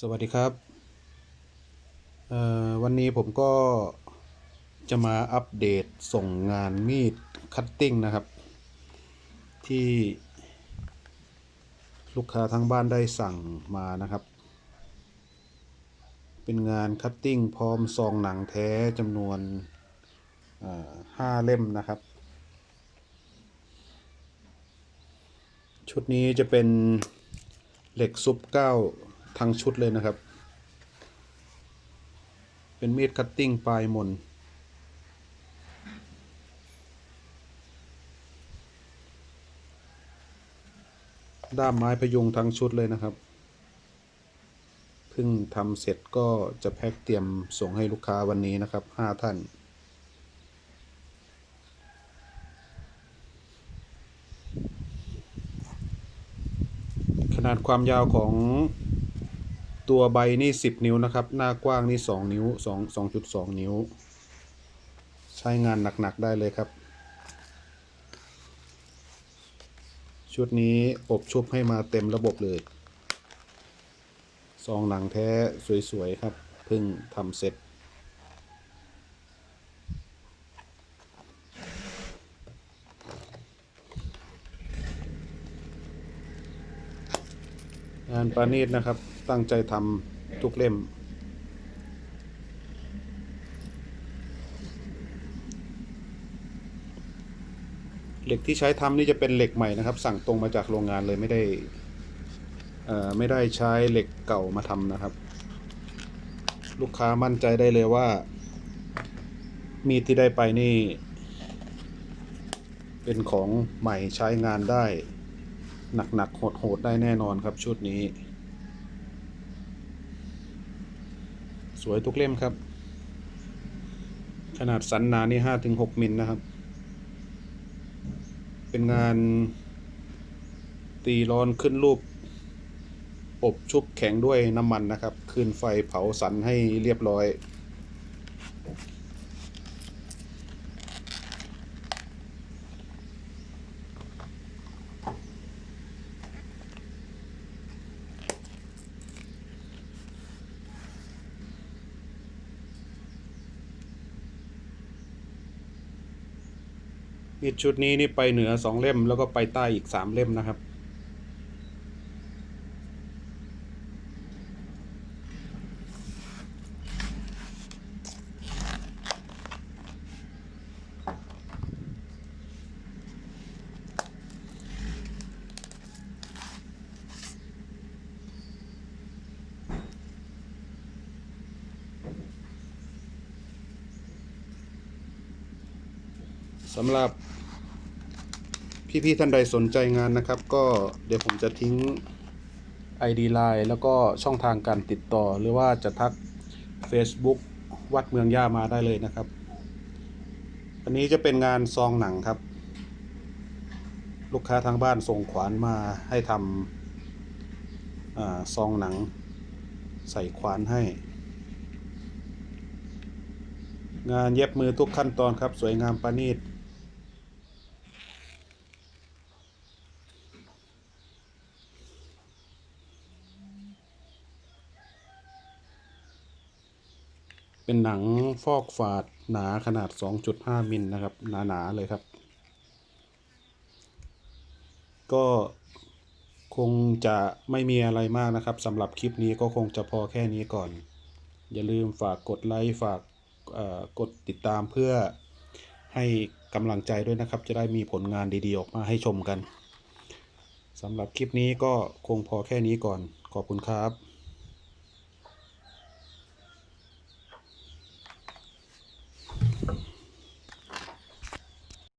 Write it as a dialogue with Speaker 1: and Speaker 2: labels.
Speaker 1: สวัสดีครับ วันนี้ผมก็จะมาอัปเดตส่งงานมีดคัตติ้งนะครับ ที่ลูกค้าทั้งบ้านได้สั่งมานะครับ เป็นงานคัตติ้งพร้อมซองหนังแท้จำนวนห้าเล่มนะครับ ชุดนี้จะเป็นเหล็กซุปเก้า ทั้งชุดเลยนะครับ เป็นมีดคัตติ้งปลายมน ด้ามไม้พยุงทั้งชุดเลยนะครับเพิ่งทำเสร็จก็จะแพ็คเตรียมส่งให้ลูกค้าวันนี้นะครับห้าท่านขนาดความยาวของ ตัวใบนี่ 10 นิ้วนะครับ หน้ากว้างนี่ 2 นิ้ว 2 2.2 นิ้ว ใช้งานหนัก ๆ ได้เลยครับ ชุดนี้อบชุบให้มาเต็มระบบเลย ซองหนังแท้สวย ๆ ครับเพิ่งทำเสร็จ งานประณีตนะครับ ตั้งใจทำทุกเล่ม เหล็กที่ใช้ทำนี่จะเป็นเหล็กใหม่นะครับ สั่งตรงมาจากโรงงานเลยไม่ได้ไม่ได้ใช้เหล็กเก่ามาทำนะครับ ลูกค้ามั่นใจได้เลยว่า มีที่ได้ไปนี่ เป็นของใหม่ใช้งานได้ หนักๆโหดๆได้แน่นอนครับชุดนี้ สวยทุกเล่มครับ ขนาดสันหนานี่ห้าถึงหกมิลนะครับ เป็นงานตีร้อนขึ้นรูป อบชุบแข็งด้วยน้ำมันนะครับ คืนไฟเผาสันให้เรียบร้อย มีดชุดนี้นี่ไปเหนือสองเล่มแล้วก็ไปใต้อีกสามเล่มนะครับ สำหรับพี่ๆท่านใดสนใจงานนะครับ ก็เดี๋ยวผมจะทิ้ง ID Line แล้วก็ช่องทางการติดต่อ หรือว่าจะทัก Facebook วัดเมืองย่ามาได้เลยนะครับ อันนี้จะเป็นงานซองหนังครับ ลูกค้าทางบ้านส่งขวานมาให้ทำอซองหนัง ใส่ขวานให้ งานเย็บมือทุกขั้นตอนครับ สวยงามประณีต เป็นหนังฟอกฝาดหนาขนาด 2.5 มิลนะครับ หนาๆเลยครับ ก็คงจะไม่มีอะไรมากนะครับสำหรับคลิปนี้ก็คงจะพอแค่นี้ก่อน อย่าลืมฝากกดไลค์ฝากกดติดตามเพื่อให้กำลังใจด้วยนะครับ จะได้มีผลงานดีๆ ออกมาให้ชมกันสำหรับคลิปนี้ก็คงพอแค่นี้ก่อน ขอบคุณครับ